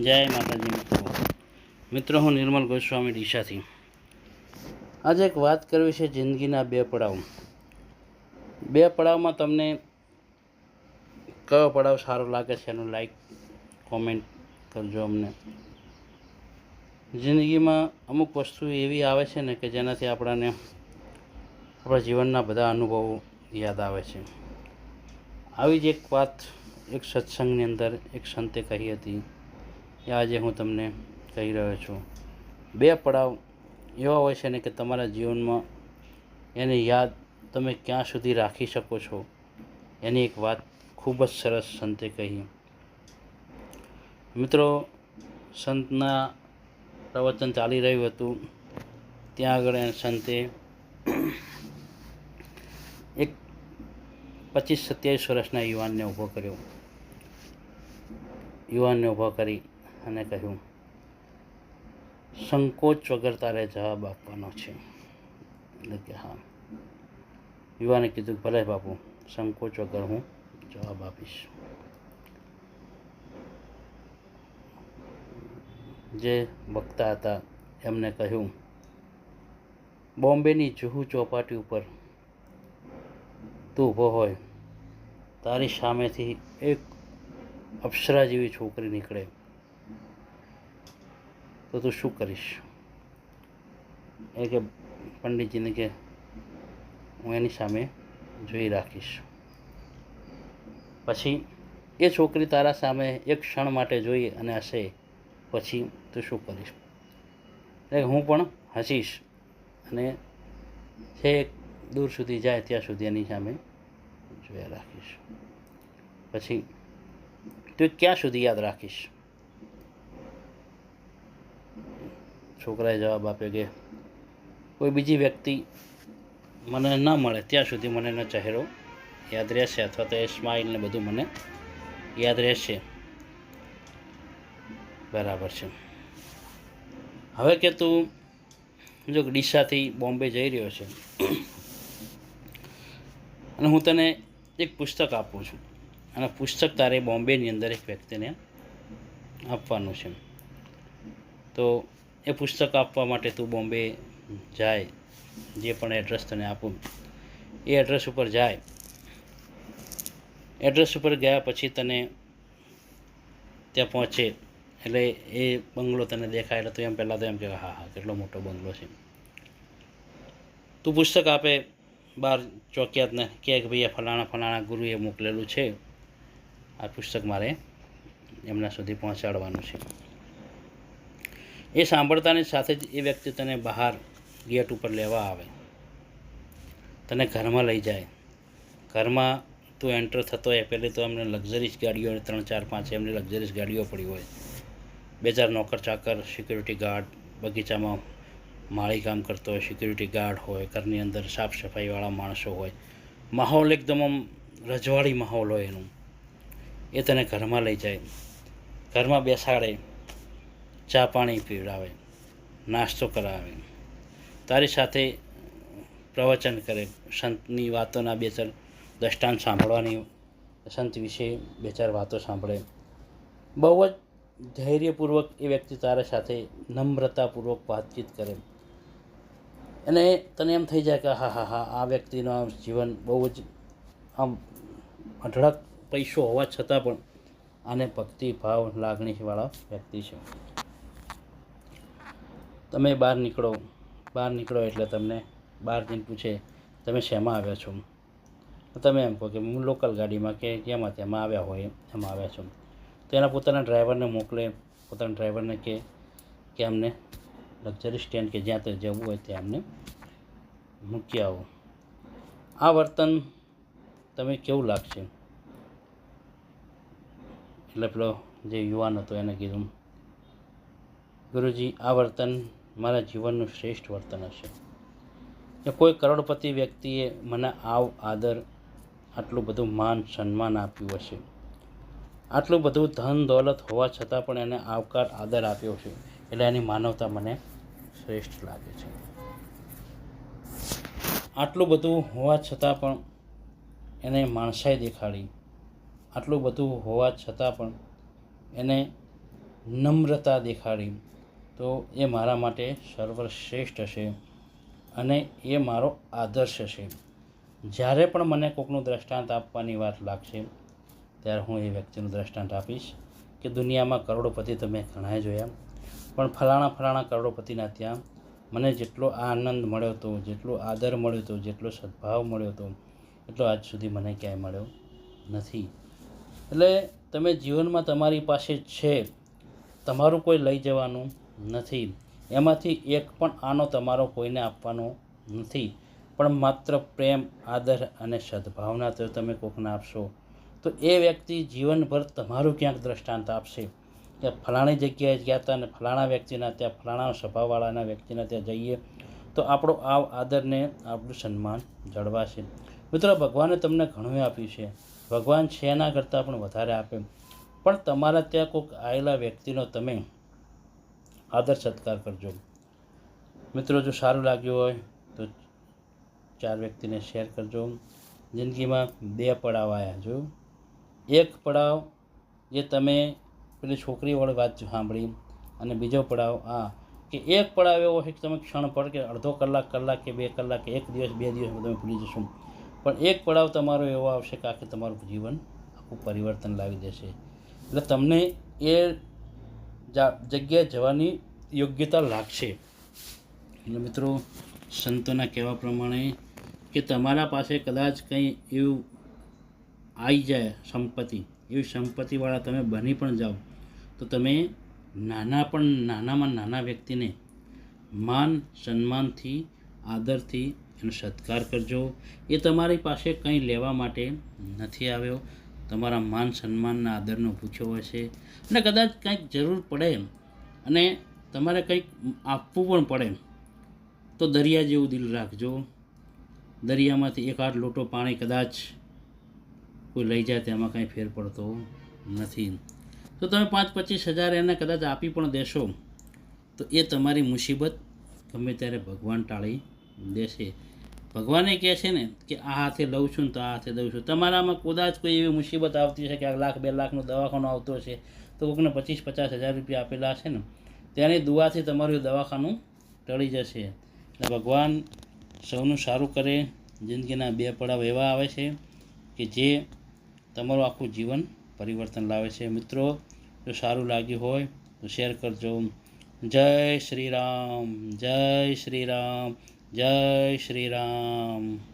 જય માતાજી મિત્રો. મિત્રો, હું નિર્મલ ગોસ્વામી ડીસાથી. આજે એક વાત કરવી છે જિંદગીના બે પડાવ. બે પડાવમાં તમને કયો પડાવ સારો લાગે છે એનું લાઈક કોમેન્ટ કરજો અમને. જિંદગીમાં અમુક વસ્તુ એવી આવે છે ને કે જેનાથી આપણાને આપણા જીવનના બધા અનુભવો યાદ આવે છે. આવી જ એક વાત એક સત્સંગની અંદર એક સંતે કહી હતી. આજે હું તમને કહી રહ્યો છું. બે પડાવ એવા હોય છે ને કે તમારા જીવનમાં એની યાદ તમે ક્યાં સુધી રાખી શકો છો? એની એક વાત ખૂબ જ સરસ સંતે કહી. મિત્રો, સંતના પ્રવચન ચાલી રહ્યું હતું. ત્યાં આગળ એ સંતે એક પચીસ સત્યાવીસ વર્ષના યુવાનને ઊભો કર્યો. યુવાનને ઊભો કરી અને કહ્યું, સંકોચ વગર તારે જવાબ આપવાનો છે. એટલે કે, હા. યુવાને કીધું ભલે બાપુ, સંકોચ વગર હું જવાબ આપીશ. જે વક્તા હતા, એમને કહ્યું, બોમ્બેની જુહુ ચોપાટી ઉપર તું ઊભો હોય, તારી સામેથી એક અપ્સરા જેવી છોકરી નીકળે. તો તું શું કરીશ? એ કે પંડિતજીને કે, હું એની સામે જોઈ રાખીશ. પછી એ છોકરી તારા સામે એક ક્ષણ માટે જોઈ અને હશે પછી તું શું કરીશ? એટલે હું પણ હસીશ. અને છેક દૂર સુધી જાય, ત્યાં સુધી એની સામે જોયા રાખીશ. પછી તું ક્યાં સુધી યાદ રાખીશ? છોકરાએ જવાબ આપ્યો કે કોઈ બીજી વ્યક્તિ મને ન મળે, ત્યાં સુધી મને એનો ચહેરો યાદ રહેશે અથવા તો એ સ્માઇલને બધું મને યાદ રહેશે. બરાબર છે. હવે કે તું જો ડીસાથી બોમ્બે જઈ રહ્યો છે અને હું તને એક પુસ્તક આપું છું અને પુસ્તક તારે બોમ્બેની અંદર એક વ્યક્તિને આપવાનું છે. તો એ પુસ્તક આપવા માટે તું બોમ્બે જાય, જે પણ એડ્રેસ તને આપું. એ એડ્રેસ ઉપર જાય. એડ્રેસ ઉપર ગયા પછી તને ત્યાં પહોંચે. એટલે એ બંગલો તને દેખાય, એટલે તું એમ પહેલાં તો એમ કે, હા હા, કેટલો મોટો બંગલો છે. તું પુસ્તક આપે, બાર ચોકિયાતને કે ભાઈ ફલાણા ફલાણા ગુરુએ મોકલેલું છે. આ પુસ્તક મારે એમના સુધી પહોંચાડવાનું છે. એ સાંભળતાની સાથે જ એ વ્યક્તિ તને બહાર ગેટ ઉપર લેવા આવે. તને ઘરમાં લઈ જાય. ઘરમાં તું એન્ટર થતો હોય પહેલી તો એમને લક્ઝરીસ ગાડીઓ ત્રણ, ચાર, પાંચ એમની લક્ઝરીસ ગાડીઓ પડી હોય. બે, ચાર નોકર, ચાકર સિક્યુરિટી ગાર્ડ બગીચામાં માળી કામ કરતો હોય સિક્યુરિટી ગાર્ડ હોય, ઘરની અંદર સાફ સફાઈવાળા માણસો હોય. માહોલ એકદમ આમ રજવાડી માહોલ હોય એનું. એ તને ઘરમાં લઈ જાય. ઘરમાં બેસાડે. ચા પાણી પીવડાવે, નાસ્તો કરાવે. તારી સાથે પ્રવચન કરે, સંતની વાતોના બે ચાર દ્રષ્ટાંત સાંભળવાની, સંત વિશે બે ચાર વાતો સાંભળે. બહુ જ ધૈર્યપૂર્વક એ વ્યક્તિ તારા સાથે નમ્રતાપૂર્વક વાતચીત કરે. અને તને એમ થઈ જાય કે, હા હા હા, આ વ્યક્તિનું જીવન બહુ જ આમ અઢળક પૈસો હોવા છતાં પણ આને ભક્તિ, ભાવ, લાગણીવાળા વ્યક્તિ છે. તમે બહાર નીકળો બહાર નીકળો એટલે તમને બહાર જઈને પૂછે તમે શેમાં આવ્યા છો? તમે એમ કહો કે હું લોકલ ગાડીમાં કે જેમાં તેમાં આવ્યા હોય, એમાં આવ્યા છો. તો એના પોતાના ડ્રાઈવરને મોકલે, પોતાના ડ્રાઈવરને કે કે અમને લક્ઝરી સ્ટેન્ડ કે જ્યાં તે જવું હોય ત્યાં અમને મૂકી આવો. આ વર્તન તમે કેવું લાગશે? એટલે પેલો જે યુવાન હતો એને કીધું, ગુરુજી, આ વર્તન મારા જીવનનું શ્રેષ્ઠ વર્તન હશે. કે કોઈ કરોડપતિ વ્યક્તિએ મને આવ, આદર, આટલું બધું માન, સન્માન આપ્યું હશે. આટલું બધું ધન, દોલત હોવા છતાં પણ એને આવકાર, આદર આપ્યો છે. એટલે એની માનવતા મને શ્રેષ્ઠ લાગે છે. આટલું બધું હોવા છતાં પણ એને માણસાઈ દેખાડી. આટલું બધું હોવા છતાં પણ એને નમ્રતા દેખાડી. તો એ મારા માટે સર્વશ્રેષ્ઠ છે અને એ મારો આદર્શ છે. જ્યારે પણ મને કોકનું દ્રષ્ટાંત આપવાની વાત લાગશે, ત્યારે હું એ વ્યક્તિનું દ્રષ્ટાંત આપીશ કે દુનિયામાં કરોડોપતિ તો મેં ઘણાએ જોયા, પણ ફલાણા ફલાણા કરોડોપતિના ત્યાં મને જેટલો આનંદ મળ્યો હતો, જેટલો આદર મળ્યો હતો, જેટલો સદભાવ મળ્યો હતો, એટલો આજ સુધી મને ક્યાંય મળ્યો નથી. એટલે તમે જીવનમાં તમારી પાસે છે, તમારું કોઈ લઈ જવાનું નથી. એમાંથી એક પણ આનો તમારો કોઈને આપવાનો નથી. પણ માત્ર પ્રેમ, આદર અને સદભાવના તો તમે કોકને આપશો. તો એ વ્યક્તિ જીવનભર તમારું ક્યાંક દ્રષ્ટાંત આપશે? કે ફલાણી જગ્યાએ ગયા હતા અને ફલાણા વ્યક્તિના ત્યાં, ફલાણા સ્વભાવવાળાના વ્યક્તિના ત્યાં જઈએ, તો આપણો આ આદરને આપણું સન્માન જળવાશે. મિત્રો, ભગવાને તમને ઘણું આપ્યું છે. ભગવાન છે એના કરતાં પણ વધારે આપે? પણ તમારા ત્યાં કોઈક આવેલા વ્યક્તિનો તમે આદર સત્કાર કરજો મિત્રો જો સારું લાગ્યું હોય તો ચાર વ્યક્તિને શેર કરજો જિંદગીમાં બે પડાવ આવ્યા જો એક પડાવ જે તમે પેલી છોકરી છોકરીવાળી વાત સાંભળી અને બીજો પડાવ આ કે એક પડાવ એવો છે કે તમે ક્ષણ પર કે અડધો કલાક કલાક કે બે કલાક કે એક દિવસ બે દિવસ તમે ભૂલી જશો પણ એક પડાવ તમારો એવો આવશે કે આખે તમારું જીવન આખું પરિવર્તન લાવી દેશે એટલે તમને એ જગ્યાએ જવાની યોગ્યતા લાગશે. એટલે મિત્રો, સંતોના કહેવા પ્રમાણે કે તમારા પાસે કદાચ કંઈ એવું આવી જાય સંપત્તિ, એવી સંપત્તિવાળા તમે બની પણ જાઓ, તો તમે નાના પણ, નાનામાં નાના વ્યક્તિને માન, સન્માનથી, આદરથી એનો સત્કાર કરજો. એ તમારી પાસે કંઈ લેવા માટે નથી આવ્યો. તમારા માન સન્માનના આદરનો પૂછ્યો હશે. અને કદાચ કંઈક જરૂર પડે અને તમારે કંઈક આપવું પણ પડે તો દરિયા જેવું દિલ રાખજો. દરિયામાંથી એક આઠ લોટો પાણી કદાચ કોઈ લઈ જાય તેમાં કાંઈ ફેર પડતો નથી તો તમે પાંચ પચીસ હજાર એને કદાચ આપી પણ દેશો. તો એ તમારી મુસીબત ગમે ત્યારે ભગવાન ટાળી દેશે. ભગવાને કહે છે ને કે આ હાથે લઉં છું ને તો આ હાથે દઉં છું. તમારામાં કદાચ કોઈ એવી મુસીબત આવતી છે કે આ લાખ, બે લાખનો દવાખાનો આવતો છે તો કોઈકને પચીસ, પચાસ હજાર રૂપિયા આપેલા છે ને ત્યાંની દુઆથી તમારું દવાખાનું ટળી જશે. એટલે ભગવાન સૌનું સારું કરે, જિંદગીના બે પડાવ એવા આવે છે કે જે તમારું આખું જીવન પરિવર્તન લાવે છે. મિત્રો, જો સારું લાગ્યું હોય તો શેર કરજો. જય શ્રી રામ, જય શ્રી રામ. જય શ્રી રામ.